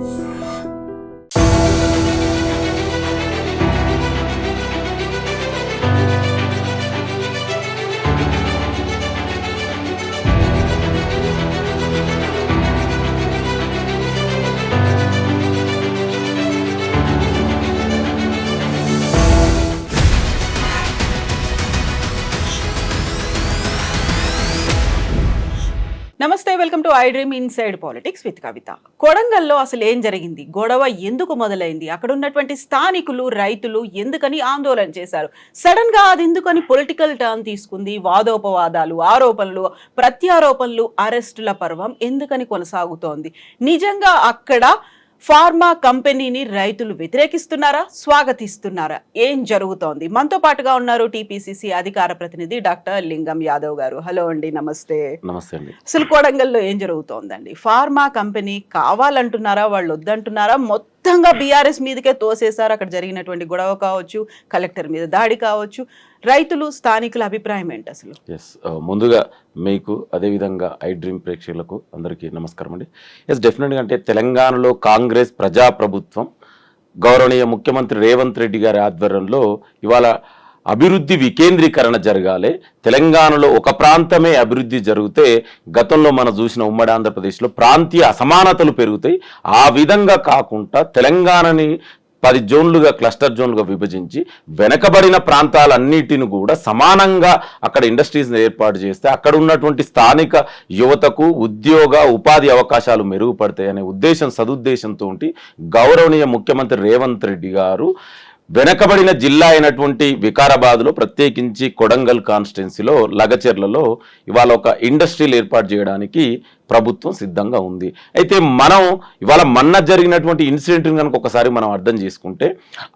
నమస్తే to I Dream inside politics with Kavitha. కొడంగల్లో అసలు ఏం జరిగింది? గొడవ ఎందుకు మొదలైంది? అక్కడ ఉన్నటువంటి స్థానికులు రైతులు ఎందుకని ఆందోళన చేశారు? సడన్గా అది ఎందుకని పొలిటికల్ టర్న్ తీసుకుంది? వాదోపవాదాలు ఆరోపణలు ప్రత్యారోపణలు అరెస్టుల పర్వం ఎందుకని కొనసాగుతోంది? నిజంగా అక్కడ ఫార్మా కంపెనీని రైతులు వ్యతిరేకిస్తున్నారా? స్వాగతిస్తున్నారా? ఏం జరుగుతోంది? మనతో పాటుగా ఉన్నారు టీపీసీసీ అధికార ప్రతినిధి డాక్టర్ లింగం యాదవ్ గారు. హలో అండి నమస్తే. నమస్తే అండి. అసలు కొడంగల్లో ఏం జరుగుతోందండి? ఫార్మా కంపెనీ కావాలంటున్నారా? వాళ్ళు వద్దంటున్నారా? మొత్తంగా బీఆర్ఎస్ మీదకే తోసేశారు. అక్కడ జరిగినటువంటి గొడవ కావచ్చు కలెక్టర్ మీద దాడి కావచ్చు. రైతులు స్థానికుల అభిప్రాయం ఏంటి అసలు? ఎస్ uh, ముందుగా మీకు అదేవిధంగా ఐ డ్రీమ్ ప్రేక్షకులకు అందరికీ నమస్కారం అండి. ఎస్ డెఫినెట్గా అంటే తెలంగాణలో కాంగ్రెస్ ప్రజాప్రభుత్వం గౌరవనీయ ముఖ్యమంత్రి రేవంత్ రెడ్డి గారి ఆధ్వర్యంలో ఇవాళ అభివృద్ధి వికేంద్రీకరణ జరగాలి. తెలంగాణలో ఒక ప్రాంతమే అభివృద్ధి జరిగితే గతంలో మనం చూసిన ఉమ్మడి ఆంధ్రప్రదేశ్లో ప్రాంతీయ అసమానతలు పెరుగుతాయి. ఆ విధంగా కాకుండా తెలంగాణని పది జోన్లుగా క్లస్టర్ జోన్లుగా విభజించి వెనకబడిన ప్రాంతాలన్నిటిని కూడా సమానంగా అక్కడ ఇండస్ట్రీస్ని ఏర్పాటు చేస్తే అక్కడ ఉన్నటువంటి స్థానిక యువతకు ఉద్యోగ ఉపాధి అవకాశాలు మెరుగుపడతాయి అనే ఉద్దేశం సదుద్దేశంతో గౌరవనీయ ముఖ్యమంత్రి రేవంత్ రెడ్డి గారు వెనకబడిన జిల్లా అయినటువంటి వికారాబాద్లో ప్రత్యేకించి కొడంగల్ కాన్స్టిట్యున్సీలో లగచెర్లలో ఇవాళ ఒక ఇండస్ట్రీలు ఏర్పాటు చేయడానికి ప్రభుత్వం సిద్ధంగా ఉంది. అయితే మనం ఇవాళ మొన్న జరిగినటువంటి ఇన్సిడెంట్ కనుక ఒకసారి మనం అర్థం చేసుకుంటే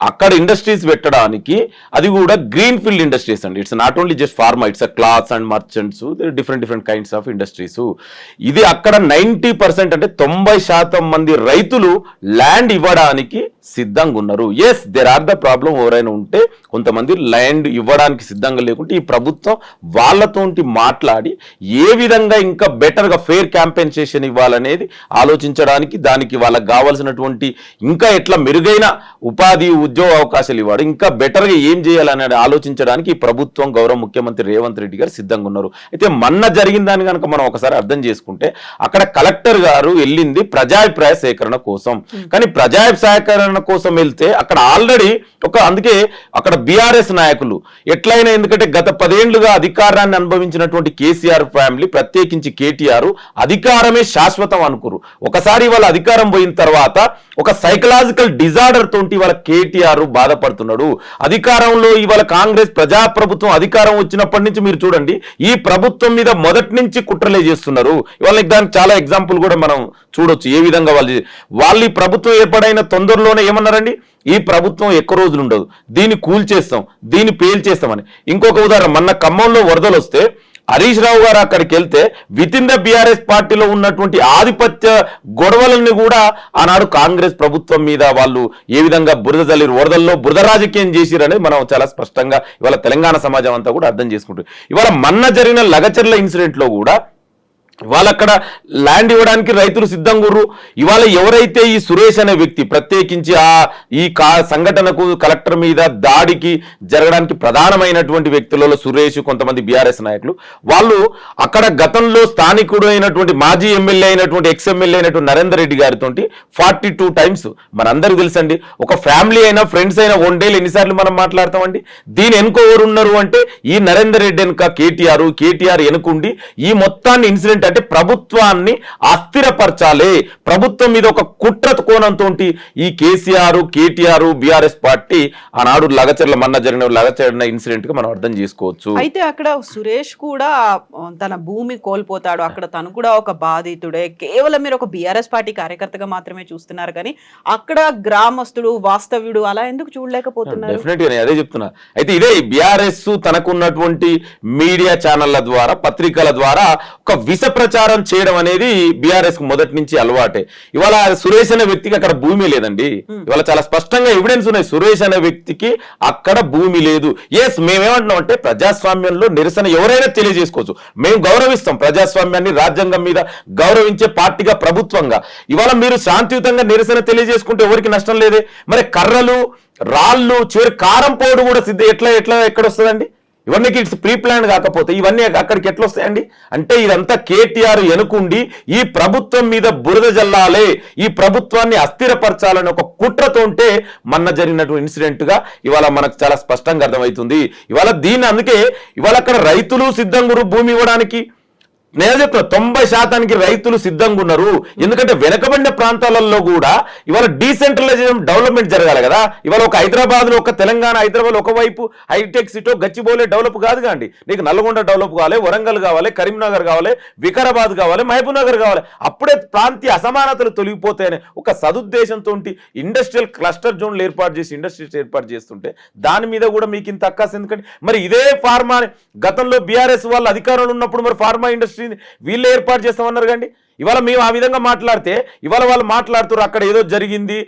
అక్కడ ఇండస్ట్రీస్ పెట్టడానికి అది కూడా గ్రీన్ ఫీల్డ్ ఇండస్ట్రీస్ అండి. It's not only just pharma it's a clothes and merchants different different kinds of industries ఇది అక్కడ నైంటీ పర్సెంట్ అంటే తొంభై శాతం మంది రైతులు ల్యాండ్ ఇవ్వడానికి సిద్ధంగా ఉన్నారు. Yes there are the problem ఎవరైనా ఉంటే కొంతమంది ల్యాండ్ ఇవ్వడానికి సిద్ధంగా లేకుంటే ఈ ప్రభుత్వం వాళ్ళతోటి మాట్లాడి ఏ విధంగా ఇంకా బెటర్గా ఫేర్ క్యాంపెన్సేషన్ ఇవ్వాలనేది ఆలోచించడానికి దానికి వాళ్ళకి కావాల్సినటువంటి ఇంకా ఎట్లా మెరుగైన ఉపాధి ఉద్యోగ అవకాశాలు ఇవ్వడం ఇంకా బెటర్గా ఏం చేయాలనేది ఆలోచించడానికి ప్రభుత్వం గౌరవ ముఖ్యమంత్రి రేవంత్ రెడ్డి గారు సిద్ధంగా ఉన్నారు. అయితే మొన్న జరిగిన దాన్ని కనుక మనం ఒకసారి అర్థం చేసుకుంటే అక్కడ కలెక్టర్ గారు వెళ్ళింది ప్రజాభిప్రాయ సేకరణ కోసం. కానీ ప్రజాభిప్రాయ సేకరణ కోసం వెళ్తే అక్కడ ఆల్రెడీ ఒక అందుకే అక్కడ బీఆర్ఎస్ నాయకులు ఎట్లయినా ఎందుకంటే గత పదేళ్ళుగా అధికారాన్ని అనుభవించినటువంటి కేసీఆర్ ఫ్యామిలీ ప్రత్యేకించి కేటీఆర్ అధికారమే శాశ్వతం అనుకురు ఒకసారి వాళ్ళ అధికారం పోయిన తర్వాత ఒక సైకలాజికల్ డిజార్డర్ తోటి వాళ్ళ కేటీఆర్ బాధపడుతున్నాడు. అధికారంలో ఇవాళ కాంగ్రెస్ ప్రజాప్రభుత్వం అధికారం వచ్చినప్పటి నుంచి మీరు చూడండి ఈ ప్రభుత్వం మీద మొదటి నుంచి కుట్రలే చేస్తున్నారు. ఇవాళ దానికి చాలా ఎగ్జాంపుల్ కూడా మనం చూడొచ్చు ఏ విధంగా వాళ్ళు వాళ్ళు ఈ ప్రభుత్వం ఏర్పడైన తొందరలోనే ఏమన్నారండి? ఈ ప్రభుత్వం ఎక్కువ రోజులు ఉండదు. దీన్ని కూల్చేస్తాం దీన్ని పేల్చేస్తామని. ఇంకొక ఉదాహరణ మొన్న ఖమ్మంలో వరదలు వస్తే హరీష్ రావు గారు అక్కడికి వెళ్తే విత్ ఇన్ ద బీఆర్ఎస్ పార్టీలో ఉన్నటువంటి ఆధిపత్య గొడవలని కూడా ఆనాడు కాంగ్రెస్ ప్రభుత్వం మీద వాళ్ళు ఏ విధంగా బురద జల్లిరు వరదల్లో బురద రాజకీయం చేసిరనేది మనం చాలా స్పష్టంగా ఇవాళ తెలంగాణ సమాజం అంతా కూడా అర్థం చేసుకుంటుంది. ఇవాళ మన్న జరిగిన లగచర్ల ఇన్సిడెంట్లో కూడా ఇవాళ అక్కడ ల్యాండ్ ఇవ్వడానికి రైతులు సిద్ధంగా ఉర్రు ఇవాళ ఎవరైతే ఈ సురేష్ అనే వ్యక్తి ప్రత్యేకించి ఆ ఈ కా సంఘటనకు కలెక్టర్ మీద దాడికి జరగడానికి ప్రధానమైనటువంటి వ్యక్తులలో సురేష్ కొంతమంది బీఆర్ఎస్ నాయకులు వాళ్ళు అక్కడ గతంలో స్థానికుడు అయినటువంటి మాజీ ఎమ్మెల్యే అయినటువంటి ఎక్స్ ఎమ్మెల్యే అయినటువంటి నరేందర్ రెడ్డి గారితో ఫార్టీ టూ టైమ్స్ మనందరికీ తెలుసండి ఒక ఫ్యామిలీ అయినా ఫ్రెండ్స్ అయినా వన్ డేలు ఎన్నిసార్లు మనం మాట్లాడతామండి? దీని వెనుక ఎవరున్నారు అంటే ఈ నరేందర్ రెడ్డి వెనుక కేటీఆర్ కేటీఆర్ వెనుకుండి ఈ మొత్తాన్ని ఇన్సిడెంట్ అంటే ప్రభుత్వాన్ని అస్థిరపరచాలి. ప్రభుత్వం మీద ఒక కుట్ర కోణంతో ఈ కేసీఆర్ కేటీఆర్ బీఆర్ఎస్ పార్టీ ఆనాడు లగచర్ల మన్న జరిగిన లగచరిన ఇన్సిడెంట్గా మనం అర్థం చేసుకోవచ్చు. అయితే అక్కడ సురేష్ కూడా తన భూమి కోల్పోతాడు. అక్కడ తను కూడా ఒక బాధితుడే. కేవలం మీరు ఒక బీఆర్ఎస్ పార్టీ కార్యకర్తగా మాత్రమే చూస్తున్నారు కానీ అక్కడ గ్రామస్తుడు వాస్తవ్యుడు అలా ఎందుకు చూడలేకపోతున్నారు? డెఫినెట్గా నేను అదే చెప్తున్నా. అయితే ఇదే బీఆర్ఎస్ తనకున్నటువంటి మీడియా ఛానళ్ళ ద్వారా పత్రికల ద్వారా ఒక విష ప్రచారం చేయడం అనేది బీఆర్ఎస్కు మొదటి నుంచి అలవాటే. ఇవాళ సురేష్ అనే వ్యక్తికి అక్కడ భూమి లేదండి. ఇవాళ చాలా స్పష్టంగా ఎవిడెన్స్ ఉన్నాయి. సురేష్ అనే వ్యక్తికి అక్కడ భూమి లేదు. ఎస్ మేమేమంటున్నాం అంటే ప్రజాస్వామ్యంలో నిరసన ఎవరైనా తెలియజేసుకోవచ్చు. మేము గౌరవిస్తాం ప్రజాస్వామ్యాన్ని రాజ్యాంగం మీద గౌరవించే పార్టీగా ప్రభుత్వంగా. ఇవాళ మీరు శాంతియుతంగా నిరసన తెలియజేసుకుంటే ఎవరికి నష్టం లేదే? మరి కర్రలు రాళ్ళు చివరి కారం పోడు కూడా సిద్ధ ఎట్లా ఎట్లా ఎక్కడ వస్తుందండి? ఇవన్నీ ఇట్స్ ప్రీ ప్లాన్ కాకపోతే ఇవన్నీ అక్కడికి ఎట్లా వస్తాయండి అంటే ఇదంతా కేటీఆర్ ఎనుకుండి ఈ ప్రభుత్వం మీద బురద జల్లాలే ఈ ప్రభుత్వాన్ని అస్థిరపరచాలని ఒక కుట్రతో ఉంటే మొన్న జరిగినటువంటి ఇన్సిడెంట్గా ఇవాళ మనకు చాలా స్పష్టంగా అర్థమవుతుంది. ఇవాళ దీన్ని అందుకే ఇవాళ అక్కడ రైతులు సిద్ధంగురు భూమి ఇవ్వడానికి నేను చెప్తున్నా తొంభై శాతానికి రైతులు సిద్ధంగా ఉన్నారు. ఎందుకంటే వెనకబడిన ప్రాంతాలలో కూడా ఇవాళ డీసెంట్రలైజేషన్ డెవలప్మెంట్ జరగాలి కదా. ఇవాళ ఒక హైదరాబాద్లో ఒక తెలంగాణ హైదరాబాద్ ఒకవైపు హైటెక్ సిటీ గచ్చిబోలే డెవలప్ కాదు కాండి. నీకు నల్గొండ డెవలప్ కావాలి వరంగల్ కావాలి కరీంనగర్ కావాలి వికారాబాద్ కావాలి మహబూబ్ నగర్ కావాలి. అప్పుడే ప్రాంతీయ అసమానతలు తొలగిపోతాయని ఒక సదుద్దేశంతో ఇండస్ట్రియల్ క్లస్టర్ జోన్లు ఏర్పాటు చేసి ఇండస్ట్రీస్ ఏర్పాటు చేస్తుంటే దాని మీద కూడా మీకు ఇంత అక్కాసి ఎందుకంటే మరి ఇదే ఫార్మా గతంలో బీఆర్ఎస్ వాళ్ళు అధికారంలో ఉన్నప్పుడు మరి ఫార్మా ఇండస్ట్రీ వీళ్ళు ఏర్పాటు చేస్తామన్నారు కండి. ఇవాళ మేము ఆ విధంగా మాట్లాడితే ఇవాళ వాళ్ళు మాట్లాడుతున్నారు అక్కడ ఏదో జరిగింది.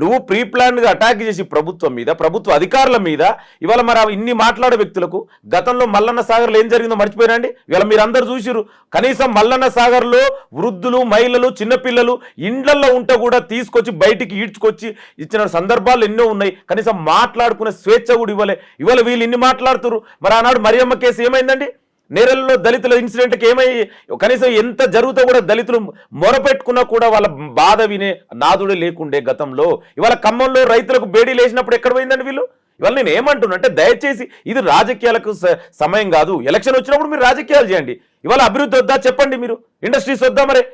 నువ్వు ప్రీ ప్లాన్గా అటాక్ చేసి ప్రభుత్వం మీద ప్రభుత్వ అధికారుల మీద ఇవాళ మరి ఇన్ని మాట్లాడే వ్యక్తులకు గతంలో మల్లన్న సాగర్లో ఏం జరిగిందో మర్చిపోయినండి ఇవాళ మీరు అందరు చూసిరు కనీసం మల్లన్న సాగర్లో వృద్ధులు మహిళలు చిన్నపిల్లలు ఇండ్లల్లో ఉంటే కూడా తీసుకొచ్చి బయటికి ఈడ్చుకొచ్చి ఇచ్చిన సందర్భాలు ఎన్నో ఉన్నాయి. కనీసం మాట్లాడుకునే స్వేచ్ఛ కూడా ఇవ్వలే. ఇవాళ వీళ్ళు ఇన్ని మాట్లాడుతున్నారు మరి ఆనాడు మరియమ్మ కేసు ఏమైందండి? నేరల్లో దళితుల ఇన్సిడెంట్కి ఏమై కనీసం ఎంత జరుగుతో కూడా దళితులు మొరపెట్టుకున్నా కూడా వాళ్ళ బాధ వినే నాదుడే లేకుండే గతంలో. ఇవాళ ఖమ్మంలో రైతులకు బేడీ లేచినప్పుడు ఎక్కడ పోయిందండి వీళ్ళు? ఇవాళ నేను ఏమంటున్నా అంటే దయచేసి ఇది రాజకీయాలకు స- సమయం కాదు. ఎలక్షన్ వచ్చినప్పుడు మీరు రాజకీయాలు చేయండి. ఇవాళ అభివృద్ధి వద్దా చెప్పండి మీరు. ఇండస్ట్రీస్ వద్దా మరి?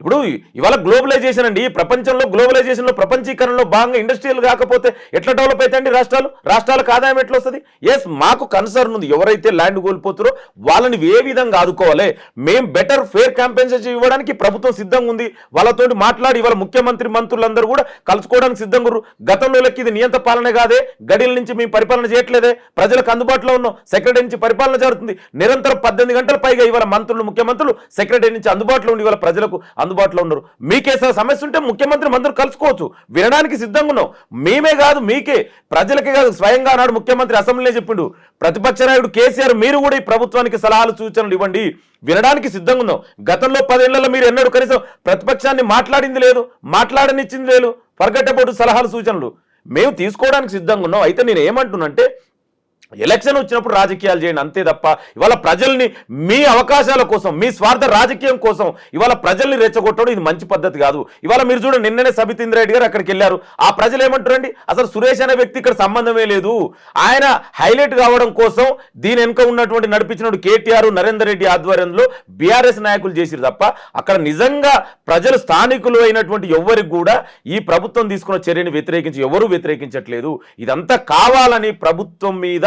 ఇప్పుడు ఇవాళ గ్లోబలైజేషన్ అండి. ప్రపంచంలో గ్లోబలైజేషన్లో ప్రపంచీకరణలో భాగంగా ఇండస్ట్రియల్ కాకపోతే ఎట్లా డెవలప్ అవుతాయండి రాష్ట్రాలు? రాష్ట్రాలకు ఆదాయం ఎట్లా వస్తుంది? ఎస్ మాకు కన్సర్న్ ఉంది. ఎవరైతే ల్యాండ్ కోల్పోతారో వాళ్ళని ఏ విధంగా ఆదుకోవాలి? మేము బెటర్ ఫేర్ కాంపెన్సేషన్ ఇవ్వడానికి ప్రభుత్వం సిద్ధంగా ఉంది. వాళ్ళతో మాట్లాడి ఇవాళ ముఖ్యమంత్రి మంత్రులందరూ కూడా కలుసుకోవడానికి సిద్ధంగా గతంలో లెక్క ఇది నియంత పాలన కాదే. గడిల నుంచి మేము పరిపాలన చేయట్లేదే. ప్రజలకు అందుబాటులో ఉన్నాం. సెక్రటరీ నుంచి పరిపాలన జరుగుతుంది. నిరంతరం పద్దెనిమిది గంటల పైగా ఇవాళ మంత్రులు ముఖ్యమంత్రులు సెక్రటరీ నుంచి అందుబాటులో ఉండి ఇవాళ ప్రజలకు అందుబాటులో ఉన్నారు. మీకే స- సమస్య ఉంటే ముఖ్యమంత్రి మంత్రులు కలుసుకోవచ్చు. వినడానికి సిద్ధంగా ఉన్నాం. మేమే కాదు మీకే. ప్రజలకే కాదు స్వయంగా నాడు ముఖ్యమంత్రి అసెంబ్లీలో చెప్పిండు. ప్రతిపక్ష నాయకుడు కేసీఆర్ మీరు కూడా ఈ ప్రభుత్వానికి సలహాలు సూచనలు ఇవ్వండి. వినడానికి సిద్ధంగా ఉన్నాం. గతంలో పదేళ్ళలో మీరు ఎన్నడూ కనీసం ప్రతిపక్షాన్ని మాట్లాడింది లేదు మాట్లాడనిచ్చింది లేదు. పరగట్టబోటు సలహాలు సూచనలు. మేము తీసుకోవడానికి సిద్ధంగా ఉన్నాం. అయితే నేను ఏమంటున్నానంటే ఎలక్షన్ వచ్చినప్పుడు రాజకీయాలు చేయండి అంతే తప్ప ఇవాళ ప్రజల్ని మీ అవకాశాల కోసం మీ స్వార్థ రాజకీయం కోసం ఇవాళ ప్రజల్ని రెచ్చగొట్టడం ఇది మంచి పద్ధతి కాదు. ఇవాళ మీరు చూడండి నిన్ననే సబితేంద్ర రెడ్డి గారు అక్కడికి వెళ్ళారు. ఆ ప్రజలు ఏమంటారండి? అసలు సురేష్ అనే వ్యక్తి ఇక్కడ సంబంధమే లేదు. ఆయన హైలైట్ కావడం కోసం దీని వెనుక ఉన్నటువంటి నడిపించినటువంటి కేటీఆర్ నరేందర్ రెడ్డి ఆధ్వర్యంలో బీఆర్ఎస్ నాయకులు చేసిరు తప్ప అక్కడ నిజంగా ప్రజలు స్థానికులు అయినటువంటి ఎవరికి కూడా ఈ ప్రభుత్వం తీసుకున్న చర్యని వ్యతిరేకించి ఎవరూ వ్యతిరేకించట్లేదు. ఇదంతా కావాలని ప్రభుత్వం మీద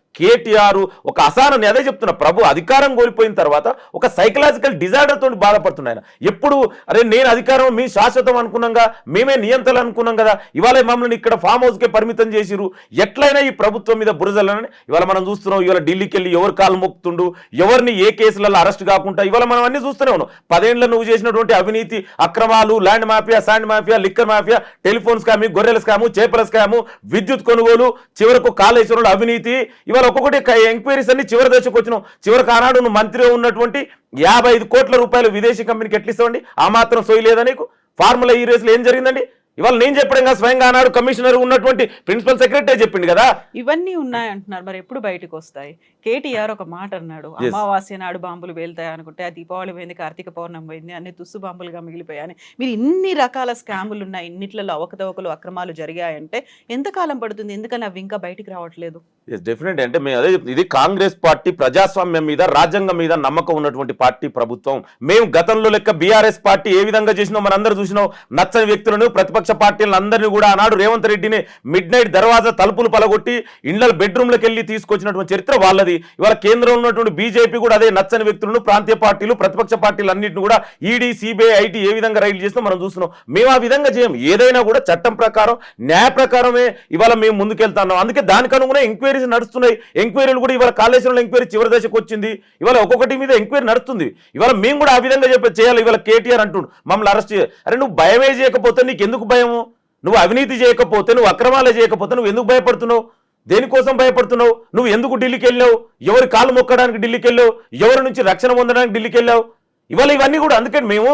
కేటీఆర్ ఒక అసహనం. అదే చెప్తున్నా ప్రభు అధికారం కోల్పోయిన తర్వాత ఒక సైకలాజికల్ డిజార్డర్తో తోటి బాధపడుతున్నాయి ఆయన. ఎప్పుడు అరే నేను అధికారం మీ శాశ్వతం అనుకున్నాగా మేమే నియంత్రణ అనుకున్నాం కదా ఇవాళ మమ్మల్ని ఇక్కడ ఫామ్ హౌస్కే పరిమితం చేసిరు ఎట్లయినా ఈ ప్రభుత్వం మీద బురజలని ఇవాళ మనం చూస్తున్నాం ఇవాళ ఢిల్లీకి వెళ్ళి ఎవరు కాలు మొక్కుతుండు ఎవరిని ఏ కేసులలో అరెస్ట్ కాకుండా ఇవాళ మనం అన్ని చూస్తూనే ఉన్నాం. పదేండ్ల నువ్వు చేసినటువంటి అవినీతి అక్రమాలు land mafia sand mafia liquor mafia telephone scam గొర్రెల స్కాము చేపల స్కాము విద్యుత్ కొనుగోలు చివరకు కాళేశ్వరంలో అవినీతి ఇవాళ ఒక్కొక్కటి ఎంక్వైరీస్ అన్ని చివరి దశకు వచ్చినాం. చివరికి ఆనాడు నువ్వు మంత్రి ఉన్నటువంటి యాభై ఐదు కోట్ల రూపాయలు విదేశీ కంపెనీకి ఎట్లా ఆ మాత్రం సోయి లేదా నీకు? ఫార్ములా ఈ రేసులో ఏం జరిగిందండి? ఇవాళ నేను చెప్పడం కదా స్వయంగా ఆనాడు కమిషనర్ ఉన్నటువంటి ప్రిన్సిపల్ సెక్రటరీ చెప్పిండు కదా. ఇవన్నీ ఉన్నాయి అంటున్నారు. మరి ఎప్పుడు బయటకు వస్తాయి? కేటీఆర్ ఒక మాట అన్నాడు. అమావాస్య నాడు బాంబులు వెళ్తాయి అనుకుంటే ఆ దీపావళి పోయింది కార్తీక పౌర్ణమి పోయింది అన్ని తుస్సు బాంబులుగా మిగిలిపోయాయని మీరు ఇన్ని రకాల స్కాములు ఉన్నాయి ఇన్నిట్లలో అవకతవకలు అక్రమాలు జరిగాయంటే ఎంతకాలం పడుతుంది? ఎందుకని అవి ఇంకా బయటికి రావట్లేదు? డెఫినెట్ అంటే మేము అదే ఇది కాంగ్రెస్ పార్టీ ప్రజాస్వామ్యం మీద రాజ్యాంగం మీద నమ్మకం ఉన్నటువంటి పార్టీ ప్రభుత్వం. మేము గతంలో లెక్క బీఆర్ఎస్ పార్టీ ఏ విధంగా చేసినాం మనందరూ చూసినాం. నచ్చని వ్యక్తులను ప్రతిపక్ష పార్టీలను అందరినీ కూడా ఆనాడు రేవంత్ రెడ్డిని మిడ్ నైట్ దర్వాజా తలుపులు పలగొట్టి ఇండ్ల బెడ్రూమ్లకు వెళ్ళి తీసుకొచ్చినటువంటి చరిత్ర వాళ్ళది. ఇవాళ కేంద్రంలో ఉన్నటువంటి బీజేపీ కూడా అదే నచ్చని వ్యక్తులను ప్రాంతీయ పార్టీలు ప్రతిపక్ష పార్టీలు అన్నింటిని కూడా ఈడీ సిబిఐ ఐటీ ఏ విధంగా రైలు చేస్తాం మనం చూస్తున్నాం. మేము ఆ విధంగా చేయం. ఏదైనా కూడా చట్టం ప్రకారం న్యాయ ప్రకారమే ఇవాళ మేము ముందుకెళ్తున్నాం. అందుకే దానికి అనుగుణంగా ఎంక్వైరీస్ నడుస్తున్నాయి. ఎంక్వైరీలు కూడా ఇవాళ కాళేశ్వరంలో ఎంక్వైరీ చివరి దశకు వచ్చింది. ఇవాళ ఒక్కొక్కటి మీద ఎంక్వైరీ నడుస్తుంది. ఇవాళ మేము కూడా ఆ విధంగా చెప్పి చేయాలి. ఇవాళ కేటీఆర్ అంటుండు మమ్మల్ని అరెస్ట్ చేయాలి అరే నువ్వు భయమే చేయకపోతే నీకు ఎందుకు భయము? నువ్వు అవినీతి చేయకపోతే నువ్వు అక్రమాలు చేయకపోతే నువ్వు ఎందుకు భయపడుతున్నావు? దేనికోసం భయపడుతున్నావు? నువ్వు ఎందుకు ఢిల్లీకి వెళ్ళావు ఎవరి కాలు మొక్కడానికి ఢిల్లీకి వెళ్ళావు? ఎవరి నుంచి రక్షణ పొందడానికి ఢిల్లీకి వెళ్ళావు? ఇవాళ ఇవన్నీ కూడా అందుకని మేము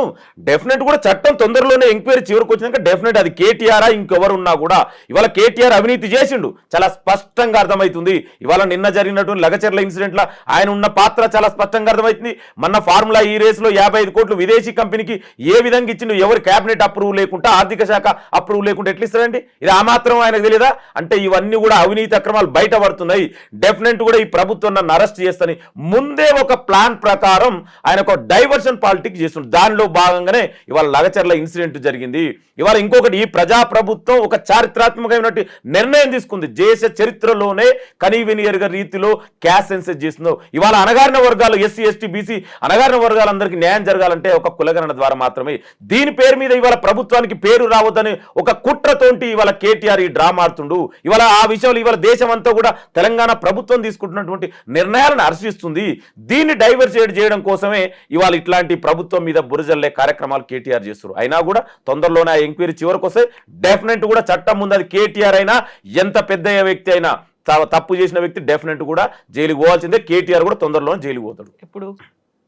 డెఫినెట్ కూడా చట్టం తొందరలోనే ఎంక్వైరీ చివరికి వచ్చినాక డెఫినెట్ అది కేటీఆర్ ఇంకెవరు ఉన్నా కూడా ఇవాళ కేటీఆర్ అవినీతి చేసిండు. చాలా స్పష్టంగా అర్థమవుతుంది ఇవాళ నిన్న జరిగినటువంటి లగచర్ల ఇన్సిడెంట్ లా ఆయన ఉన్న పాత్ర చాలా స్పష్టంగా అర్థమవుతుంది మన ఫార్ములా ఈ రేసులో యాభై ఐదు కోట్లు విదేశీ కంపెనీకి ఏ విధంగా ఇచ్చిండు ఎవరి కేబినెట్ అప్రూవ్ లేకుండా ఆర్థిక శాఖ అప్రూవ్ లేకుండా ఎట్లిస్తారండి ఇది ఆ మాత్రం ఆయనకు తెలియదా? అంటే ఇవన్నీ కూడా అవినీతి అక్రమాలు బయట పడుతున్నాయి. డెఫినెట్ కూడా ఈ ప్రభుత్వం నన్ను అరెస్ట్ చేస్తని ముందే ఒక ప్లాన్ ప్రకారం ఆయన ఒక డైవర్షన్ పాలిటిక్స్ చేస్తుంది దానిలో భాగంగానే ఇవాళ లగచర్ల ఇన్సిడెంట్ జరిగింది. ఇవాళ ఇంకొకటి ఈ ప్రజాప్రభుత్వం ఒక చారిత్రాత్మకమైనటువంటి నిర్ణయం తీసుకుంది. దేశ చరిత్రలోనే కనీవినియర్గా రీతిలో క్యాష్ సెన్సెస్ చేస్తుందో. ఇవాళ అనగారిన వర్గాలు ఎస్సీ ఎస్టీ బీసీ అనగారిన వర్గాలందరికీ న్యాయం జరగాలంటే ఒక కులగణన ద్వారా మాత్రమే. దీని పేరు మీద ఇవాళ ప్రభుత్వానికి పేరు రావద్దని ఒక కుట్రతోటి ఇవాళ కేటీఆర్ ఈ డ్రామా ఆడుతుండు. ఇవాళ ఆ విషయంలో ఇవాళ దేశం అంతా కూడా తెలంగాణ ప్రభుత్వం తీసుకుంటున్నటువంటి నిర్ణయాలను హర్షిస్తుంది. దీన్ని డైవర్సేట్ చేయడం కోసమే ఇవాళ ఇట్లా ఇట్లాంటి ప్రభుత్వం మీద బురజల్లే కార్యక్రమాలు కేటీఆర్ చేస్తారు అయినా కూడా తొందరలోనే ఆ ఎంక్వైరీ చివరికి వస్తే డెఫినెట్ కూడా చట్టం ముందు అది కేటీఆర్ అయినా ఎంత పెద్ద వ్యక్తి అయినా తప్పు చేసిన వ్యక్తి డెఫినెట్ కూడా జైలుకి పోవాల్సిందే. కేటీఆర్ కూడా తొందరలోనే జైలుకు పోతాడు. ఇప్పుడు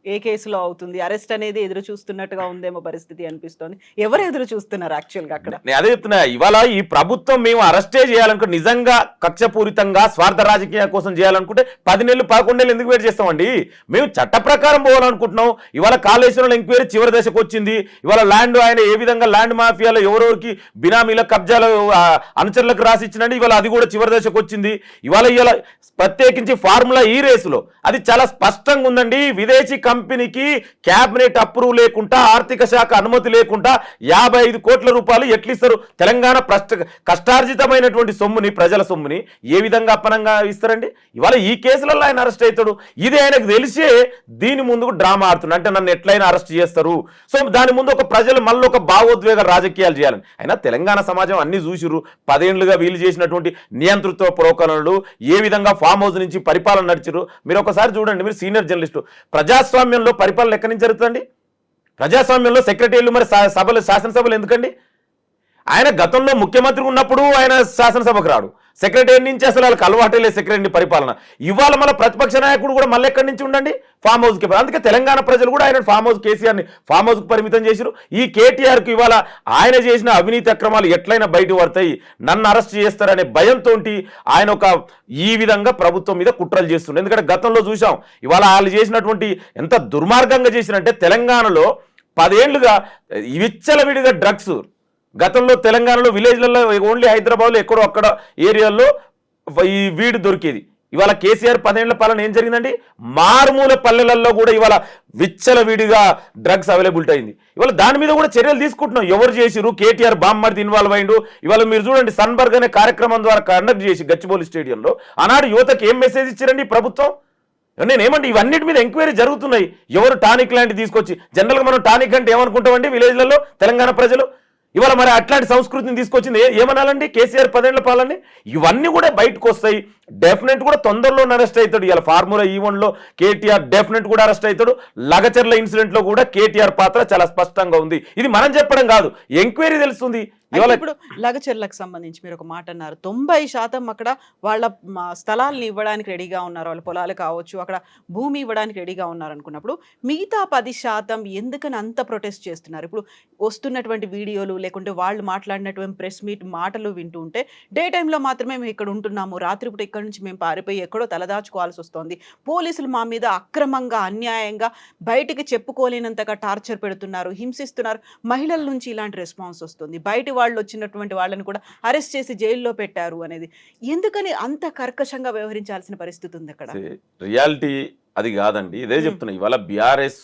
ఏ కేసులో అవుతుంది? అరెస్ట్ అనేది ఎదురు చూస్తున్నట్టుగా ఉందేమో పరిస్థితి అనిపిస్తోంది. ఎవరు ఎదురు చూస్తున్నారు యాక్చువల్గా అక్కడ? నేను అదే చెప్తున్నా ఇవాళ ఈ ప్రభుత్వం మేము అరెస్టే చేయాలనుకుంటే నిజంగా కక్షపూరితంగా స్వార్థ రాజకీయ కోసం చేయాలనుకుంటే పది నెలలు పదకొండు నెలలు ఎందుకు వెయిట్ చేస్తామండి? మేము చట్ట ప్రకారం పోవాలనుకుంటున్నాం. ఇవాళ కాళేశ్వరంలో ఎంక్వైరీ చివరి దశకు వచ్చింది. ఇవాళ ల్యాండ్ ఆయన ఏ విధంగా ల్యాండ్ మాఫియాలో ఎవరెవరికి బినామీల కబ్జాలు అనుచరులకు రాసి ఇచ్చినండి ఇవాళ అది కూడా చివరి దశకు వచ్చింది. ఇవాళ ఇవాళ ప్రత్యేకించి ఫార్ములా ఈ రేసులో. అది చాలా స్పష్టంగా ఉందండి. విదేశీ కంపెనీకి క్యాబినెట్ అప్రూవ్ లేకుండా ఆర్థిక శాఖ అనుమతి లేకుండా యాభై ఐదు కోట్ల రూపాయలు ఎట్లిస్తారు? తెలంగాణ ప్రష్ట కష్టార్జితమైనటువంటి సొమ్ముని ప్రజల సొమ్ముని ఏ విధంగా అప్పనంగా ఇస్తారండి? ఇవాళ ఈ కేసులలో ఆయన అరెస్ట్ అవుతాడు ఇది ఆయనకు తెలిసే దీని ముందుకు డ్రామా ఆడుతుంది అంటే నన్ను ఎట్లయినా అరెస్ట్ చేస్తారు. సో దాని ముందు ఒక ప్రజలు మళ్ళీ ఒక భావోద్వేగ రాజకీయాలు చేయాలని. అయినా తెలంగాణ సమాజం అన్ని చూసిరు పదేళ్ళుగా వీలు చేసినటువంటి నియంతృత్వ ప్రోకరణలు ఏ విధంగా ఫామ్ హౌస్ నుంచి పరిపాలన నడిచారు మీరు ఒకసారి చూడండి. మీరు సీనియర్ జర్నలిస్టు. ప్రజాస్వామ్యంలో పరిపాలన ఎక్కడి నుంచి జరుగుతుంది ప్రజాస్వామ్యంలో సెక్రటరీలు మరి సభలు శాసనసభలు ఎందుకండి? ఆయన గతంలో ముఖ్యమంత్రి ఉన్నప్పుడు ఆయన శాసనసభకు రాడు. సెక్రటరీ నుంచి అసలు వాళ్ళకి అలవాటే లేదు సెక్రటరీ పరిపాలన. ఇవాళ మన ప్రతిపక్ష నాయకుడు కూడా మళ్ళీ ఎక్కడి నుంచి ఉండండి? ఫామ్ హౌస్కి అందుకే తెలంగాణ ప్రజలు కూడా ఆయన ఫామ్ హౌస్ కేసీఆర్ని ఫామ్ హౌస్కి పరిమితం చేశారు ఈ కేటీఆర్కు ఇవాళ ఆయన చేసిన అవినీతి అక్రమాలు ఎట్లయినా బయట పడతాయి. నన్ను అరెస్ట్ చేస్తారనే భయంతో ఆయన ఒక ఈ విధంగా ప్రభుత్వం మీద కుట్రలు చేస్తుండే. ఎందుకంటే గతంలో చూసాం ఇవాళ వాళ్ళు చేసినటువంటి ఎంత దుర్మార్గంగా చేసినంటే తెలంగాణలో పదేళ్ళుగా విచ్చలవిడిగా డ్రగ్స్ గతంలో తెలంగాణలో విలేజ్లలో ఓన్లీ హైదరాబాద్లో ఎక్కడో అక్కడ ఏరియాల్లో ఈ వీడు దొరికేది. ఇవాళ కేసీఆర్ పదేళ్ళ పాలన ఏం జరిగిందండి? మారుమూల పల్లెలలో కూడా ఇవాళ విచ్చలవిడిగా డ్రగ్స్ అవైలబిలిటీ అయింది. ఇవాళ దాని మీద కూడా చర్యలు తీసుకుంటున్నాం. ఎవరు చేసిరు కేటీఆర్ బామ్మర్ది ఇన్వాల్వ్ అయిండు. ఇవాళ మీరు చూడండి సన్బర్గ్ అనే కార్యక్రమం ద్వారా కండక్ట్ చేసి గచ్చిబౌలి స్టేడియంలో ఆనాడు యువతకి ఏం మెసేజ్ ఇచ్చారండి ప్రభుత్వం? నేను ఇవన్నిటి మీద ఎంక్వైరీ జరుగుతున్నాయి. ఎవరు టానిక్ లాంటి తీసుకొచ్చి జనరల్గా మనం టానిక్ అంటే ఏమనుకుంటామండి విలేజ్లలో తెలంగాణ ప్రజలు? ఇవాళ మరి అట్లాంటి సంస్కృతిని తీసుకొచ్చింది ఏమనాలండి? కేసీఆర్ పదేళ్ళ పాలని ఇవన్నీ కూడా బయటకు వస్తాయి. డెఫినెట్ కూడా తొందరలో అరెస్ట్ అవుతాడు. ఇవాళ ఫార్ములా e ఈవెన్లో కేటీఆర్ డెఫినెట్ కూడా అరెస్ట్ అవుతాడు. లగచర్ల ఇన్సిడెంట్లో కూడా కేటీఆర్ పాత్ర చాలా స్పష్టంగా ఉంది. ఇది మనం చెప్పడం కాదు. ఎంక్వైరీ తెలుస్తుంది. ఇప్పుడు లగచర్లకు సంబంధించి మీరు ఒక మాట అన్నారు. తొంభై శాతం అక్కడ వాళ్ళ స్థలాల్ని ఇవ్వడానికి రెడీగా ఉన్నారు. వాళ్ళ పొలాలు కావచ్చు అక్కడ భూమి ఇవ్వడానికి రెడీగా ఉన్నారు అనుకున్నప్పుడు మిగతా పది శాతం ఎందుకని అంత ప్రొటెస్ట్ చేస్తున్నారు? ఇప్పుడు వస్తున్నటువంటి వీడియోలు లేకుంటే వాళ్ళు మాట్లాడినటువంటి ప్రెస్ మీట్ మాటలు వింటూ ఉంటే డే టైంలో మాత్రమే మేము ఇక్కడ ఉంటున్నాము. రాత్రిపూట ఇక్కడ నుంచి మేము పారిపోయి ఎక్కడో తలదాచుకోవాల్సి వస్తుంది. పోలీసులు మా మీద అక్రమంగా అన్యాయంగా బయటికి చెప్పుకోలేనంతగా టార్చర్ పెడుతున్నారు హింసిస్తున్నారు. మహిళల నుంచి ఇలాంటి రెస్పాన్స్ వస్తుంది. బయటి వాళ్ళు వచ్చినటువంటి వాళ్ళని కూడా అరెస్ట్ చేసి జైల్లో పెట్టారు అనేది. ఎందుకని అంత కర్కశంగా వ్యవహరించాల్సిన పరిస్థితి ఉంది అక్కడ రియాలిటీ అది కాదండి. ఇదే చెప్తున్నా. ఇవాళ బీఆర్ఎస్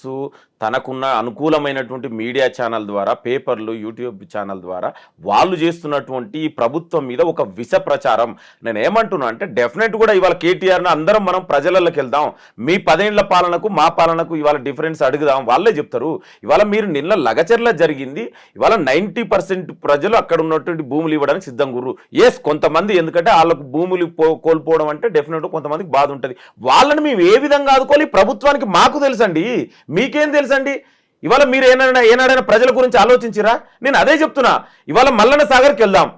తనకున్న అనుకూలమైనటువంటి మీడియా ఛానల్ ద్వారా పేపర్లు యూట్యూబ్ ఛానల్ ద్వారా వాళ్ళు చేస్తున్నటువంటి ఈ ప్రభుత్వం మీద ఒక విష ప్రచారం. నేను ఏమంటున్నా అంటే డెఫినెట్ కూడా ఇవాళ కేటీఆర్ను అందరం మనం ప్రజలలోకి వెళ్దాం. మీ పదేళ్ళ పాలనకు మా పాలనకు ఇవాళ డిఫరెన్స్ అడుగుదాం. వాళ్ళే చెప్తారు. ఇవాళ మీరు నిన్న లగచర్ల జరిగింది. ఇవాళ నైంటీ పర్సెంట్ ప్రజలు అక్కడ ఉన్నటువంటి భూములు ఇవ్వడానికి సిద్ధం గుర్రు. ఎస్ కొంతమంది ఎందుకంటే వాళ్ళకు భూములు పో- కోల్పోవడం అంటే డెఫినెట్ కొంతమందికి బాధ ఉంటుంది. వాళ్ళని మేము ఏ విధంగా ఆదుకోవాలి? ప్రభుత్వానికి మాకు తెలుసండి. మీకేం తెలుసండి? ఇవాళ మీరు ఏనాడైనా ఏనాడైనా ప్రజల గురించి ఆలోచించిరా? నేను అదే చెప్తున్నా. ఇవాళ మల్లన్న సాగర్కి వెళ్దాం.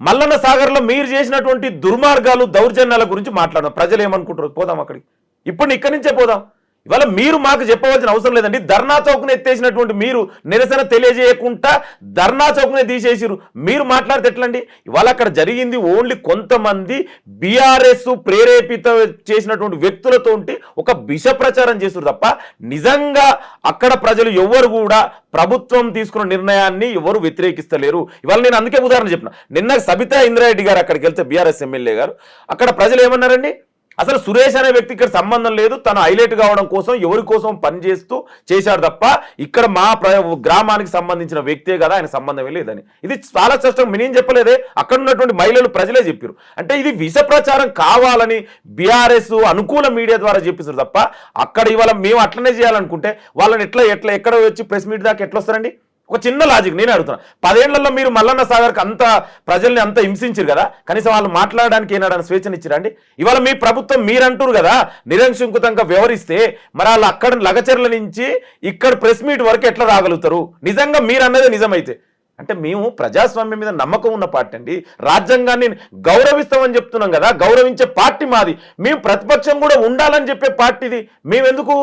మల్లన్న సాగర్లో మీరు చేసినటువంటి దుర్మార్గాలు దౌర్జన్యాల గురించి మాట్లాడదాం. ప్రజలు ఏమనుకుంటారు పోదాం అక్కడికి. ఇప్పుడు ఇక్కడి నుంచే పోదాం. ఇవాళ మీరు మాకు చెప్పవలసిన అవసరం లేదండి. ధర్నా చౌక్ను ఎత్తేసినటువంటి మీరు నిరసన తెలియజేయకుండా ధర్నా చౌక్నే తీసేసిరు మీరు మాట్లాడితే ఎట్లండి? ఇవాళ అక్కడ జరిగింది ఓన్లీ కొంతమంది బీఆర్ఎస్ ప్రేరేపిత చేసినటువంటి వ్యక్తులతో ఒక విష ప్రచారం చేస్తున్నారు తప్ప నిజంగా అక్కడ ప్రజలు ఎవరు కూడా ప్రభుత్వం తీసుకున్న నిర్ణయాన్ని ఎవరు వ్యతిరేకిస్తలేరు. ఇవాళ నేను అందుకే ఉదాహరణ చెప్పిన. నిన్న సబితా ఇంద్రారెడ్డి గారు అక్కడికి వెళ్తే బీఆర్ఎస్ ఎమ్మెల్యే గారు. అక్కడ ప్రజలు ఏమన్నారండి? అసలు సురేష్ అనే వ్యక్తి ఇక్కడ సంబంధం లేదు. తను హైలైట్ కావడం కోసం ఎవరి కోసం పనిచేస్తూ చేశాడు తప్ప ఇక్కడ మా ప్ర- గ్రామానికి సంబంధించిన వ్యక్తే కదా ఆయన సంబంధమే లేదని. ఇది చాలా స్పష్టం నేనేం చెప్పలేదే. అక్కడ ఉన్నటువంటి మహిళలు ప్రజలే చెప్పారు అంటే ఇది విష ప్రచారం కావాలని బీఆర్ఎస్ అనుకూల మీడియా ద్వారా చెప్పిస్తారు తప్ప అక్కడ ఇవాళ మేము అట్లనే చేయాలనుకుంటే వాళ్ళని ఎట్లా ఎట్లా ఎక్కడ వచ్చి ప్రెస్ మీట్ దాకా ఎట్లా వస్తారండి ఒక చిన్న లాజిక్ నేనే అడుగుతున్నా. పదేళ్ళలో మీరు మల్లన్న సాగర్కి అంత ప్రజల్ని అంత హింసించారు కదా? కనీసం వాళ్ళు మాట్లాడడానికి ఏనాడని స్వేచ్ఛనిచ్చిరండి ఇవాళ మీ ప్రభుత్వం మీరంటారు కదా నిరంశంకుతంగా వ్యవహరిస్తే మరి వాళ్ళు అక్కడ లగచర్ల నుంచి ఇక్కడ ప్రెస్ మీట్ వరకు ఎట్లా రాగలుగుతారు? నిజంగా మీరు అన్నదే నిజమైతే. అంటే మేము ప్రజాస్వామ్యం మీద నమ్మకం ఉన్న పార్టీ అండి. రాజ్యాంగాన్ని గౌరవిస్తామని చెప్తున్నాం కదా గౌరవించే పార్టీ మాది. మేము ప్రతిపక్షం కూడా ఉండాలని చెప్పే పార్టీది. మేము ఎందుకు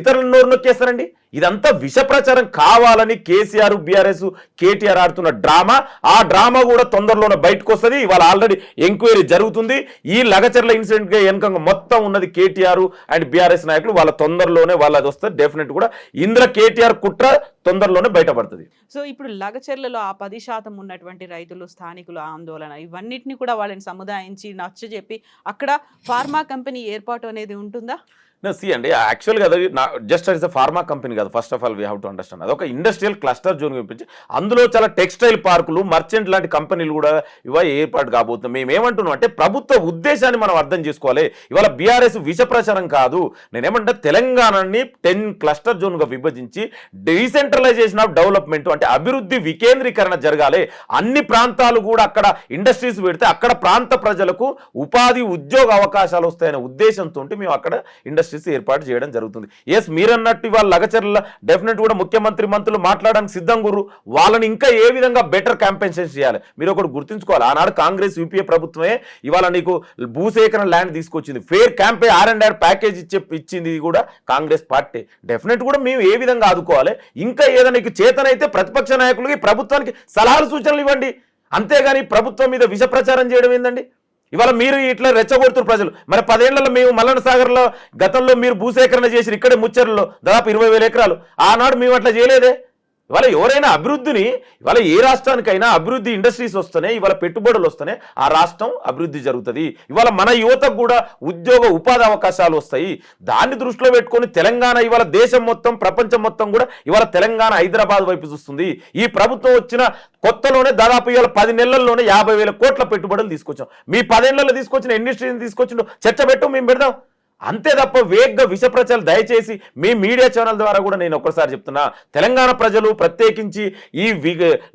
ఇతరుల నోరు నొక్కేస్తారండి? ఇదంతా విష ప్రచారం కావాలని కేసీఆర్ బీఆర్ఎస్ కేటీఆర్ ఆడుతున్న డ్రామా. ఆ డ్రామా కూడా తొందరలోనే బయటకు వస్తుంది ఇవాళ ఆల్రెడీ ఎంక్వైరీ జరుగుతుంది. ఈ లగచర్ల ఇన్సిడెంట్గా వెనక మొత్తం ఉన్నది కేటీఆర్ అండ్ బీఆర్ఎస్ నాయకులు. వాళ్ళ తొందరలోనే వాళ్ళది వస్తే డెఫినెట్ కూడా ఇందులో కేటీఆర్ కుట్ర తొందరలోనే బయటపడుతుంది. సో ఇప్పుడు లగచెర్లలో ఆ పది శాతం ఉన్నటువంటి రైతులు స్థానికుల ఆందోళన ఇవన్నిటిని కూడా వాళ్ళని సముదాయించి నచ్చజెప్పి అక్కడ ఫార్మా కంపెనీ ఏర్పాటు అనేది ఉంటుందా? సి అండి యాక్చువల్గా అది నా జస్ట్ ఇస్ ఫార్మా కంపెనీ కాదు first of all we have to understand అది ఒక ఇండస్ట్రియల్ క్లస్టర్ జోన్ చూపించి అందులో చాలా టెక్స్టైల్ పార్కులు మర్చెంట్ లాంటి కంపెనీలు కూడా ఇవాళ ఏర్పాటు కాబోతున్నాం మేము ఏమంటున్నాం అంటే ప్రభుత్వ ఉద్దేశాన్ని మనం అర్థం చేసుకోవాలి. ఇవాళ బీఆర్ఎస్ విష ప్రచారం కాదు. నేనేమంటే తెలంగాణని టెన్ క్లస్టర్ జోన్గా విభజించి డీసెంట్రలైజేషన్ ఆఫ్ డెవలప్మెంట్ అంటే అభివృద్ధి వికేంద్రీకరణ జరగాలి. అన్ని ప్రాంతాలు కూడా అక్కడ ఇండస్ట్రీస్ పెడితే అక్కడ ప్రాంత ప్రజలకు ఉపాధి ఉద్యోగ అవకాశాలు వస్తాయనే ఉద్దేశంతో మేము అక్కడ ఇండస్ట్రీ ఇండస్ట్రీస్ ఏర్పాటు చేయడం జరుగుతుంది. ఎస్ మీరన్నట్టు ఇవాళ లగచర్ల డెఫినెట్ కూడా ముఖ్యమంత్రి మంత్రులు మాట్లాడడానికి సిద్ధం గురు వాళ్ళని ఇంకా ఏ విధంగా బెటర్ క్యాంపెన్షన్ చేయాలి? మీరు ఒకటి గుర్తుంచుకోవాలి. ఆనాడు కాంగ్రెస్ యూపీఏ ప్రభుత్వమే ఇవాళ నీకు భూసేకరణ ల్యాండ్ తీసుకొచ్చింది. ఫేర్ క్యాంపే ఆర్ అండ్ ఆర్ ప్యాకేజ్ ఇచ్చే ఇచ్చింది కూడా కాంగ్రెస్ పార్టీ. డెఫినెట్ కూడా మేము ఏ విధంగా ఆదుకోవాలి? ఇంకా ఏదైనా నీకు చేతనైతే ప్రతిపక్ష నాయకులకి ప్రభుత్వానికి సలహాలు సూచనలు ఇవ్వండి. అంతేగాని ప్రభుత్వం మీద విష ప్రచారం చేయడం ఏందండి? ఇవాళ మీరు ఇట్లా రెచ్చగొడుతున్న ప్రజలు. మరి పదేళ్ళలో మేము మల్లన సాగర్లో గతంలో మీరు భూసేకరణ చేసి ఇక్కడే ముచ్చర్లో దాదాపు ఇరవై వేల ఎకరాలు. ఆనాడు మేము అట్లా చేయలేదే. ఇవాళ ఎవరైనా అభివృద్ధిని ఇవాళ ఏ రాష్ట్రానికైనా అభివృద్ధి ఇండస్ట్రీస్ వస్తున్నాయి ఇవాళ పెట్టుబడులు వస్తున్నాయి ఆ రాష్ట్రం అభివృద్ధి జరుగుతుంది. ఇవాళ మన యువతకు కూడా ఉద్యోగ ఉపాధి అవకాశాలు వస్తాయి. దాన్ని దృష్టిలో పెట్టుకొని తెలంగాణ ఇవాళ దేశం మొత్తం ప్రపంచం మొత్తం కూడా ఇవాళ తెలంగాణ హైదరాబాద్ వైపు చూస్తుంది. ఈ ప్రభుత్వం వచ్చిన కొత్తలోనే దాదాపు ఇవాళ పది నెలల్లోనే యాభై వేల కోట్ల పెట్టుబడులు తీసుకొచ్చాం. మీ పదేళ్ళలో తీసుకొచ్చిన ఇండస్ట్రీని తీసుకొచ్చిన చర్చ పెట్టు మేము పెడదాం. అంతే తప్ప వేగ్గా విష ప్రచారాలు దయచేసి మీ మీడియా ఛానల్ ద్వారా కూడా నేను ఒక్కసారి చెప్తున్నా. తెలంగాణ ప్రజలు ప్రత్యేకించి ఈ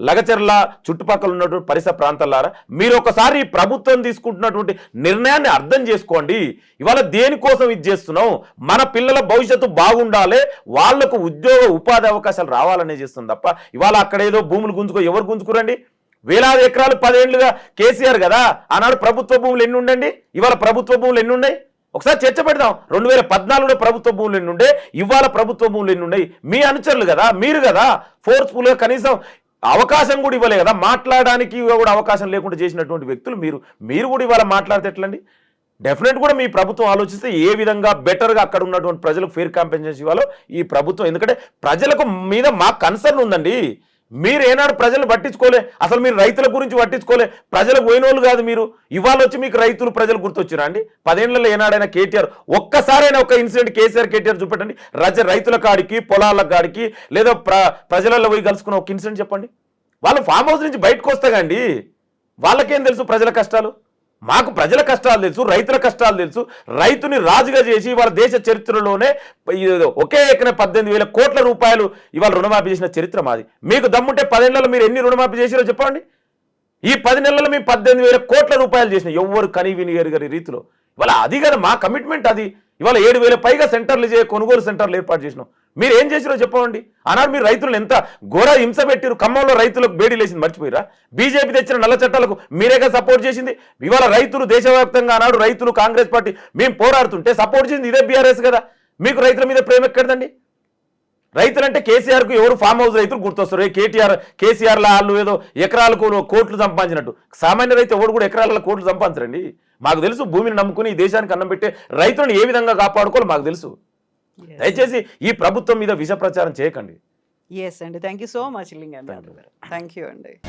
లగచర్ల చుట్టుపక్కల ఉన్నటువంటి పరిసర ప్రాంతాలారా మీరు ఒకసారి ప్రభుత్వం తీసుకుంటున్నటువంటి నిర్ణయాన్ని అర్థం చేసుకోండి. ఇవాళ దేనికోసం ఇది చేస్తున్నాం మన పిల్లల భవిష్యత్తు బాగుండాలి వాళ్ళకు ఉద్యోగ ఉపాధి అవకాశాలు రావాలనే చేస్తుంది తప్ప. ఇవాళ అక్కడ ఏదో భూములు గుంజుకో ఎవరు గుంజుకురండి? వేలాది ఎకరాలు పదేళ్ళుగా కేసీఆర్ కదా. ఆనాడు ప్రభుత్వ భూములు ఎన్ని ఉండండి ఇవాళ ప్రభుత్వ భూములు ఎన్ని ఉన్నాయి ఒకసారి చర్చ పెడదాం. రెండు వేల పద్నాలుగులో ప్రభుత్వ భూములు ఎన్ని ఉండే? ఇవాళ ప్రభుత్వ భూములు ఎన్ని ఉన్నాయి మీ అనుచరులు కదా? మీరు కదా? ఫోర్స్ఫుల్గా కనీసం అవకాశం కూడా ఇవ్వలే కదా? మాట్లాడడానికి కూడా అవకాశం లేకుండా చేసినటువంటి వ్యక్తులు మీరు. మీరు కూడా ఇవాళ మాట్లాడితే ఎట్లండి? డెఫినెట్ కూడా మీ ప్రభుత్వం ఆలోచిస్తే ఏ విధంగా బెటర్గా అక్కడ ఉన్నటువంటి ప్రజలకు ఫేర్ కాంపెన్సేషన్ ఇవ్వాలో ఈ ప్రభుత్వం. ఎందుకంటే ప్రజలకు మీద మా కన్సర్న్ ఉందండి. మీరు ఏనాడు ప్రజలు పట్టించుకోలే. అసలు మీరు రైతుల గురించి పట్టించుకోలే. ప్రజలకు పోయినోళ్ళు కాదు మీరు. ఇవాళ వచ్చి మీకు రైతులు ప్రజలు గుర్తొచ్చిరా అండి? పదేళ్ళలో ఏనాడైనా కేటీఆర్ ఒక్కసారైనా ఒక ఇన్సిడెంట్ కేసీఆర్ కేటీఆర్ చూపెట్టండి. రజ రైతుల కాడికి పొలాల కాడికి లేదా ప్ర ప్రజలలో పోయి కలుసుకున్న ఒక ఇన్సిడెంట్ చెప్పండి. వాళ్ళు ఫామ్ హౌస్ నుంచి బయటకు వస్తాగండి వాళ్ళకేం తెలుసు ప్రజల కష్టాలు? మాకు ప్రజల కష్టాలు తెలుసు రైతుల కష్టాలు తెలుసు. రైతుని రాజుగా చేసి ఇవాళ దేశ చరిత్రలోనే ఒకే ఎకనే పద్దెనిమిది వేల కోట్ల రూపాయలు ఇవాళ రుణమాఫీ చేసిన చరిత్ర మాది. మీకు దమ్ముంటే పదేళ్ళలో మీరు ఎన్ని రుణమాఫీ చేసిరో చెప్పండి. ఈ పది నెలల్లో మేము పద్దెనిమిది వేల కోట్ల రూపాయలు చేసిన ఎవ్వరు కని విని గారి రీతిలో. ఇవాళ అది కదా మా కమిట్మెంట్ అది. ఇవాళ ఏడు వేల పైగా సెంటర్లు చేయ కొనుగోలు సెంటర్లు ఏర్పాటు చేసినాం. మీరు ఏం చేసిరో చెప్పండి అన్నారు మీరు రైతులను ఎంత ఘోర హింస పెట్టిరు ఖమ్మంలో రైతులకు బేడీ లేసింది మర్చిపోయిరా బీజేపీ తెచ్చిన నల్ల చట్టాలకు మీరేగా సపోర్ట్ చేసింది. ఇవాళ రైతులు దేశవ్యాప్తంగా ఆనాడు రైతులు కాంగ్రెస్ పార్టీ మేము పోరాడుతుంటే సపోర్ట్ చేసింది ఇదే బీఆర్ఎస్ కదా. మీకు రైతుల మీద ప్రేమ ఎక్కడదండి? రైతులంటే కేసీఆర్కు ఎవరు ఫామ్ హౌస్ రైతులు గుర్తొస్తారు? ఏ కేటీఆర్ కేసీఆర్ల వాళ్ళు ఏదో ఎకరాలకు కోట్లు సంపాదించినట్టు. సామాన్య రైతు ఎవడు కూడా ఎకరాల కోట్లు సంపాదించరండి. మాకు తెలుసు భూమిని నమ్ముకుని ఈ దేశానికి అన్నం పెట్టే రైతులను ఏ విధంగా కాపాడుకోవాలో మాకు తెలుసు. దయచేసి ఈ ప్రభుత్వం మీద విష ప్రచారం చేయకండి. ఎస్ అండి. Thank you so much Lingam thank you అండి.